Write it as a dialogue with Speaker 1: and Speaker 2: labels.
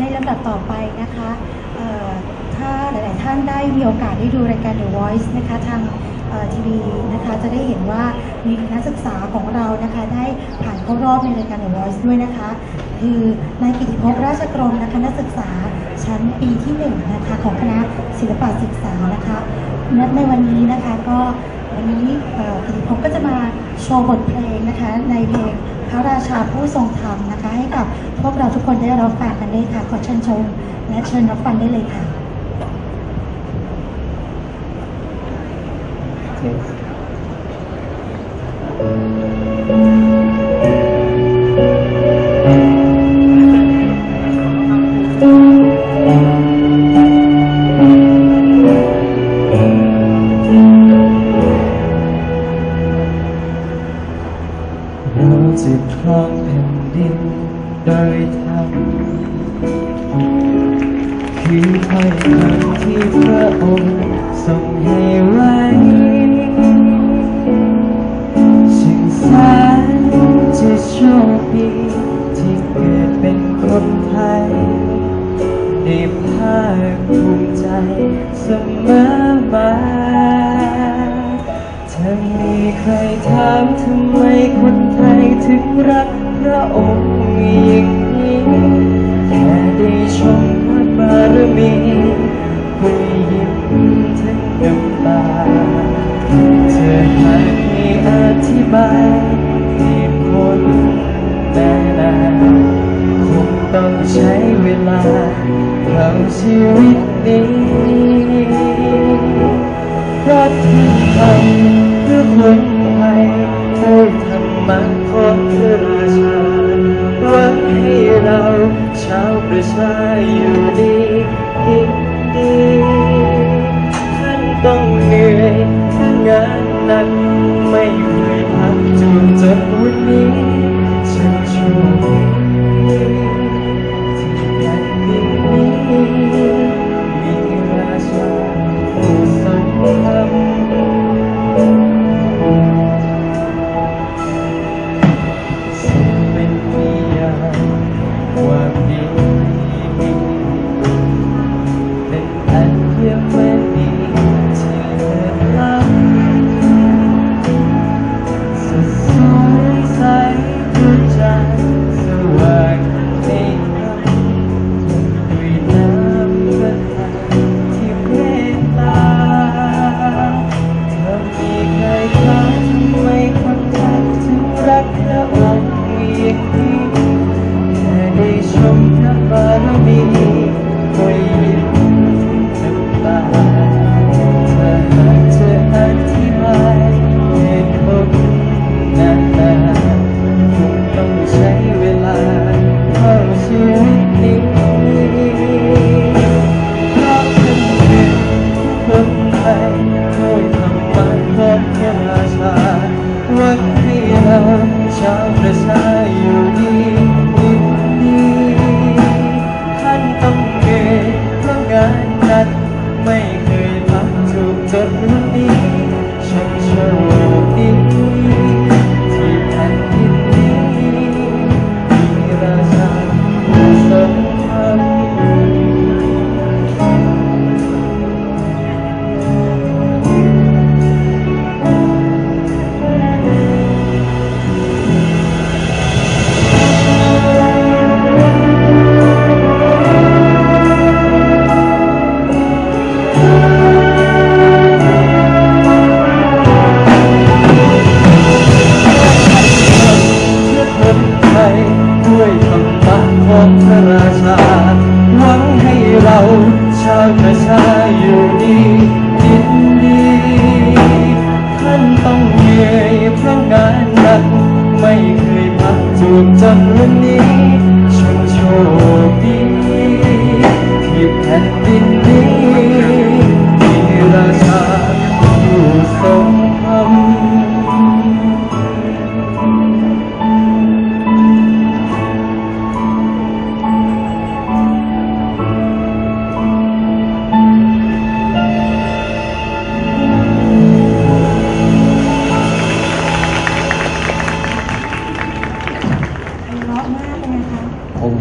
Speaker 1: ในลำดับต่อไปนะคะถ้าหลาย ๆ ท่านได้มีโอกาสได้ดูรายการ The Voice นะคะทางทีวีนะคะจะได้เห็นว่ามีนักศึกษาของเรานะคะได้ผ่านเข้ารอบในรายการ The Voice ด้วยนะคะ คือนายกิติภพราชกรมนะคะนักศึกษาชั้นปีที่หนึ่งนะคะของคณะศิลปศึกษานะคะ นัดในวันนี้นะคะก็วันนี้เอ่อกิติภพก็จะมาโชว์บทเพลงนะคะ ในเพลงพระราชาผู้ทรงธรรมนะคะ ให้กับพวกเราทุกคนได้รับฟังกันได้ค่ะ ขอเชิญชม และเชิญรับฟังได้เลยค่ะ
Speaker 2: เร จะครองแผ่นดินโดยธรรมคือถ้อยคำที่พระองค์ทรงให้ไว้จึงแสนจะโชคดีที่เกิดเป็นคนไทยได้ภาคภูมิใจเสมอมาถ้ามีใครถามทำไมคน รักพระองค์อย่างนี้แค่ได้ชมพระบารมีก็ยิ้มทั้งน้ำตาเธอหากมีอธิบายเหตุผลนานาคงต้องใช้เวลาเท่าชีวิตนี้เพราะที่ทำ คว ชาวประชาอยู่ดีกินดีขันต้องเหนื่อยเพราะงานหนักไม่เคยพักถูกจน ให้เรา